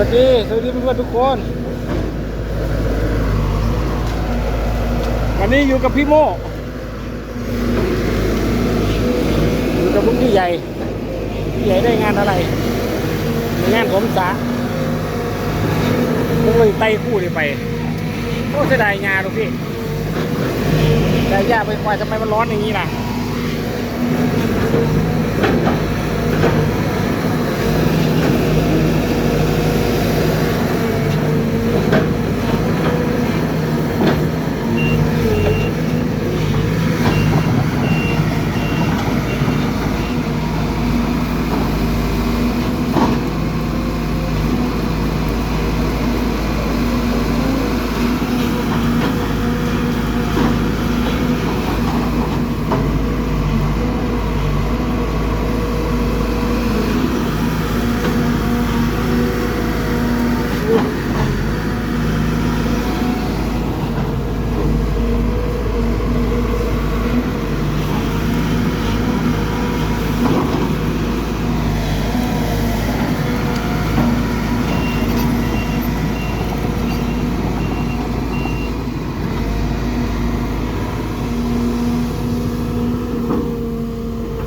วัสดี สวัสดีเพื่อนๆทุกคน วันนี้อยู่กับพี่โมอยู่กับลุงพี่ใหญ่พี่ใหญ่ได้งานอะไร งานผมสาผมเลยไต่คู่เลยไปโอ้เสียดายงานลูกพี่แต่ยากไปกว่าทำไมมันร้อนอย่างนี้ล่ะ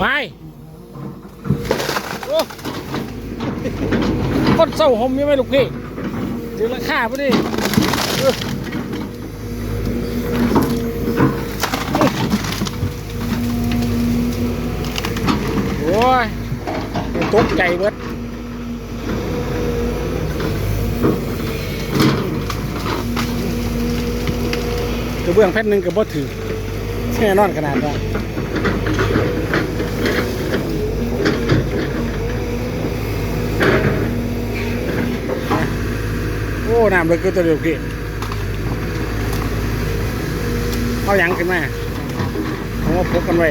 ไปโอ้ คนเศร้าหมยังไม่ลูกพี่ถึงราคาพอดีโอ้ยตกใจเบิดกระเบื้องแผ่นหนึ่งกับบ่ถือแน่นอนขนาดนั้น อ้น้ำเลยก็ตัวเดียวกี่เอาหยังขึ้นมาผมว่าพกกันไว้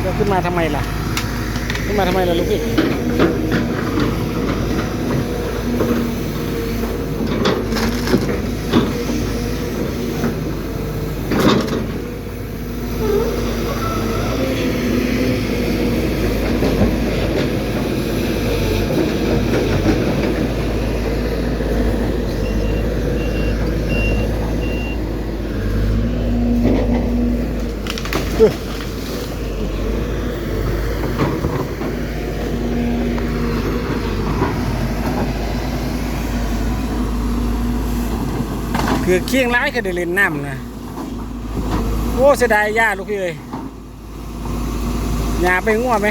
แล้วขึ้นมาทำไมล่ะ ขึ้นมาทำไมล่ะลูกพี่ คือเคียงร้ายคือได้เล่นน้ำนะโอ้เสียดายย่าลูกพี่เอ้ยหยาไปง่วไหม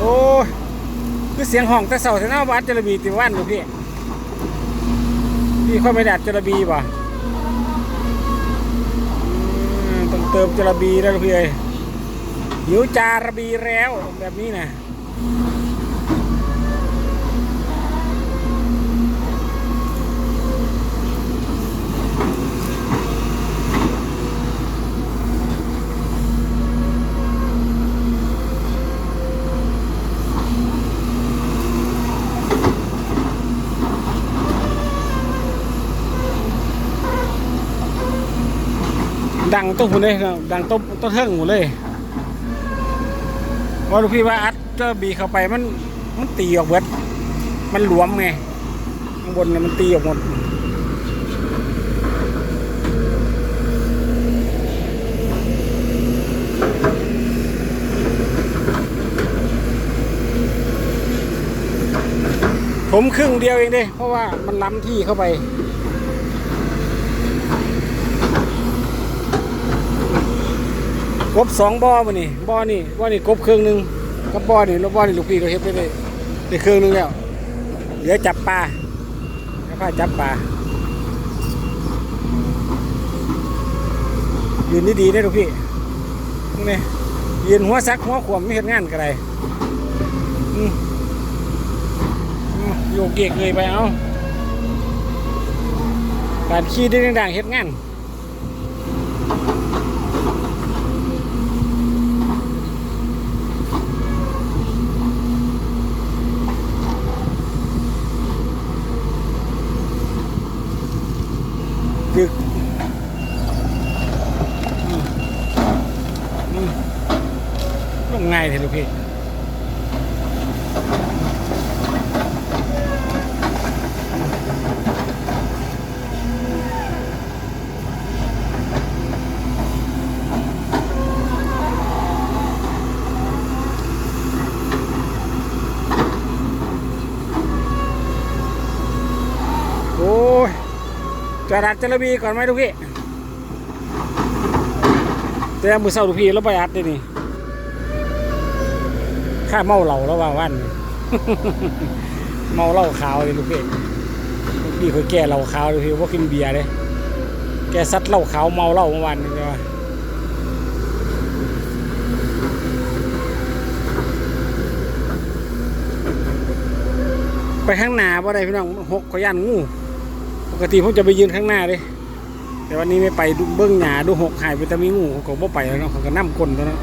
โอ้ยคือเสียงห้องแต่เสาแต่หน้าวัดจระบีติวันลูกพี่พี่ค่อยไม่ดัดจระบีป่ะต้องเติมจระบีแล้วลูกพี่เอ้ยหิวจาระบีแล้วแบบนี้นะ ดังต้นหุ่นเลยดังต้นต้นเทิงหมดเลยเพราะลูกพี่ว่าอัดเจอบีเข้าไปมันมันตีออกเบิด มันหลวมไงข้างบนเนี่ยมันตีออกหมดผมครึ่งเดียวเองด้เพราะว่ามันล้ำที่เข้าไป กบสองบ่อมานี่บ่อนี่บ่อนี่กบเครื่องหนึงกับบ่อนี่แล้วบ่อนี่ลูกพี่เราเฮ็ดไปได้ได้เครื่องหนึงแล้วเหลือจับปลาแล้วก็จับปลายืนดีๆได้ลูกพี่นี่ยืนหัวซักหัวขวมไม่เห็นงานกันไรอืมอืมโยกเกกเลยไปเอาการขี้ได้ดังๆเฮ็ดงาน ดึกลงง่ายเลยลูกพี่ จอดอัดจระบีก่อนไหมลูกพี่แต่มือเศร้าลูกพี่แล้วไปอัดด้นี่ข้าเมาเหล้าแล้วว่าวันเมาเหล้าขาวเลยลูกพี่ลูกพี่เคยแก่เหล้าขาวลูกพี่ว่ากินเบียร์เลยแกซัดเหล้าขาวเมาเหล้าเมื่อวานนี่ใช่ไหมไปข้างหน้าบ่ได้พี่น้องหกขย่านงู ปกติผมจะไปยืนข้างหน้าเลยแต่วันนี้ไม่ไปดูเบื้องหนาดูหกหายไปแต่มีงูเขาก็บ่ไปแล้วเนาะเขาก็นั่กลนแล้วเนาะ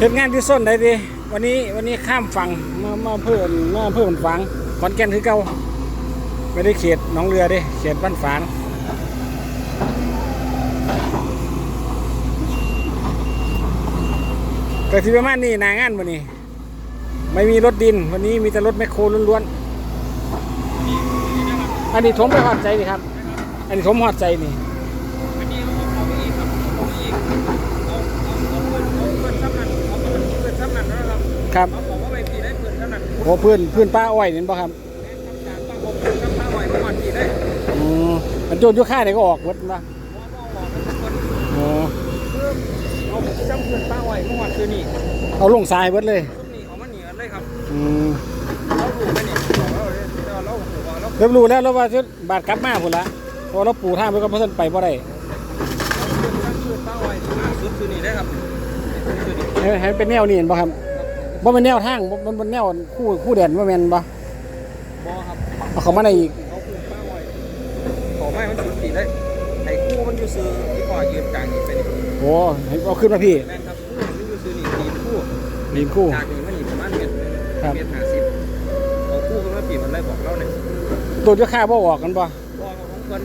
เหตุงานที่ส้นได้ดิวันนี้วันนี้ข้ามฝั่งมามาเพิ่มมาเพิ่มฝั่ง ขอนแก่นคือเก่าไม่ได้เขตหน้องเรือด้เขตบ้านฝางก็ที่ประมาณนี้นางานวันนี้ ไม่มีรถดิน วันนี้มีแต่รถแมคโครล้วนๆ อันนี้ถมไปหอดใจดิครับ อันนี้ถมหอดใจนี่อันนี้เขาเอาไปอีกครับ อนซ้ำนั่นโอ้เพื่อนเพื่อนป้าอ้อยนี่บ่ครับแม่นคำจากป้าผมเพื่อนซ้ำป้าไหวเมื่อวันปีได้อืมอันโจนยุค่าเนี่ยก็ออกหมดนะว่าอ๋อเพื่อเอาซ้ำเพื่อนป้าไหวเมื่อวันคือนี่เอาลงทรายเบิดเลยซุ่มนี่เอามาหนีกันเลยครับอืมเราดูไปนี่บอกเราเลยแต่ว่าเราหัวเราเรียบรู้แล้วแล้วว่าจะบาดกลับมาพุ่นละเพอเราปูท่าไปก็เพราะท่านไปบ่ได้เพื่อนซ้ำเพื่อนป้าไหวมาสุดคือนี่ได้ครับคือนี่ให้ให้เป็นแนวนี่เห็นบ่ครับ บ่เป็นแนวทางบ่มันเป็นแนวคู่คู่แดนบ่แม่นบ่บอครับเอาเขามาได้อีกเอาคู่ป้าไหวขอไม่มันสุดปีได้ไอ้คู่มันอยู่ซื้อที่พ่อยืนกลางนี่ไปนี่โอ้ให้เอาขึ้นมาพี่แม่นครับคู่มันอยู่ซื้อนี่ตีนคู่นี่คู่จากนี้มันอีกประมาณเมตรหนึ่งครับเมตรห้าสิบเอาคู่กันมาปีมันได้บอกเราเนี่ยต้นยุค่าบ่ออกกันบ่บอกกับของเพิ่น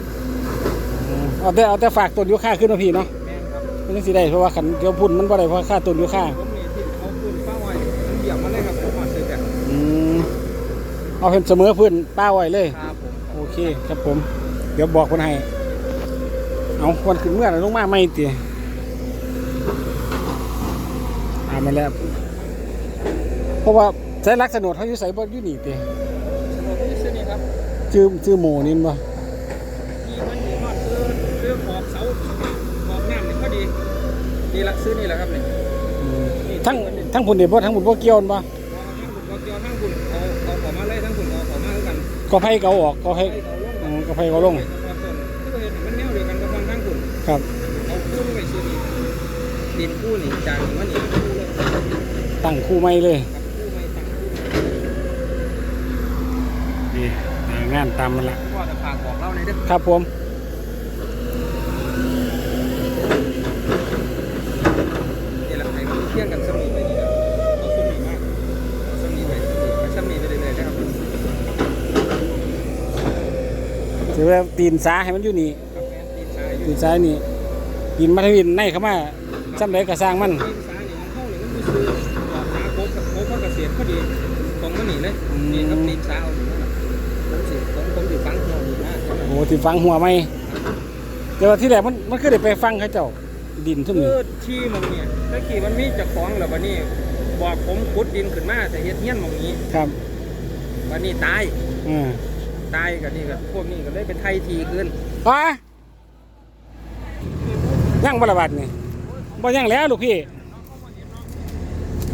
อืมเอาแต่เอาแต่ฝากต้นยุค่าขึ้นมาพี่เนาะแม่นครับมันจังสิได้เพราะว่าคันเดี๋ยวพุ่นมันบ่ได้เพราะค่าต้นยุค่าผมนี่ที่เอาปืนป้าไว้มันเหยียบมาเลยครับผมมาซื้อกัน อืม เอาเห็นเสมอพื้นป้าไว้เลย ครับผมโอเคครับผม เดี๋ยวบอกคนให้ เอาวันขึ้นเมื่อไหร่ลงมาไม่ตีอ่ามาแล้ว เพราะว่าใช้ลักษณะเขาอยู่ใส่บ่อยู่นี่ตีสำหรับที่ซื้อนี่ครับชื่อชื่อโมนี่บ่ที่มันดีมากคือเรื่องขอบเสาขอบน้ำนี่พอดีนี่ละซื้อนี่แหละครับเนี่ยอืมทั้งทั้งผุนเด็ดบ่ทั้งผุนบ่เกี่ยวนั่นบ่ทั้งคุณก็เกี่ยวทั้งคุณเอาเอาขอ กันก็ไผเกาออกก็ไผให้เขาลงอืมก็ไผเกาลงที่เห็นมันแนวเดียวกันกับทั้งคุณครับ เอาคู่ไปซื้อนี่ดินคู่นี่จากนี่มันนี่คู่เลยครับตั้งคู่ไม่เลยคู่ไม่ตั้งคู่นี่อ่างานตามมันละพ่อจะฝากบอกเราในอยเด้อ ครับผม นี่แหละให้มันเที่ยงกันสมีไปนี่ครับเอาสมีมากเอาสมีไปสมีไปสมีไปเรื่อยๆนะครับ ถือว่าตีนสาให้มันอยู่นี่ครับแม่ตีนซ้ายอยู่ตีนซ้ายนี่ตีนมัธวินในเข้ามาซ้ำใดก็สร้างมันตีนซ้ายนี่มันเข้านี่มันมีซื้อดอกนาโคกกับโคกเกษตรพอดีตรงมันนี่เลยนี่ครับตีนซ้ายเอาอยู่นั่นน่ะผมสิผมผมสิฟังหัวอยู่นะโอ้ที่ฟังหัวไม่แต่ว่าที่แรกมันมันคือได้ไปฟังเขาเจ้าดินทุ่มคืนี่อที่หมองเนี่ยตะกี้มันมีเจ้าของแล้วบัดนี้บอกผมขุดดินขึ้นมาแต่เฮ็ดเฮียนหมองนี้ครับบัดนี้ตายอ่ ใตายกับนี่กับพวกนี้ก็เลยเป็นไทยทีขึ้นฮะยังบละบาดนี่บ่ยังแล้วลูกพี่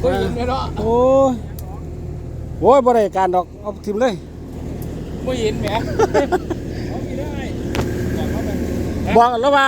โอ้ยินเนาะโอ้ยโอ้ยบ่ไดการดอกเอาทิมเลยไม่เห็นแหมบอกเขาไปบอกแล้วว่า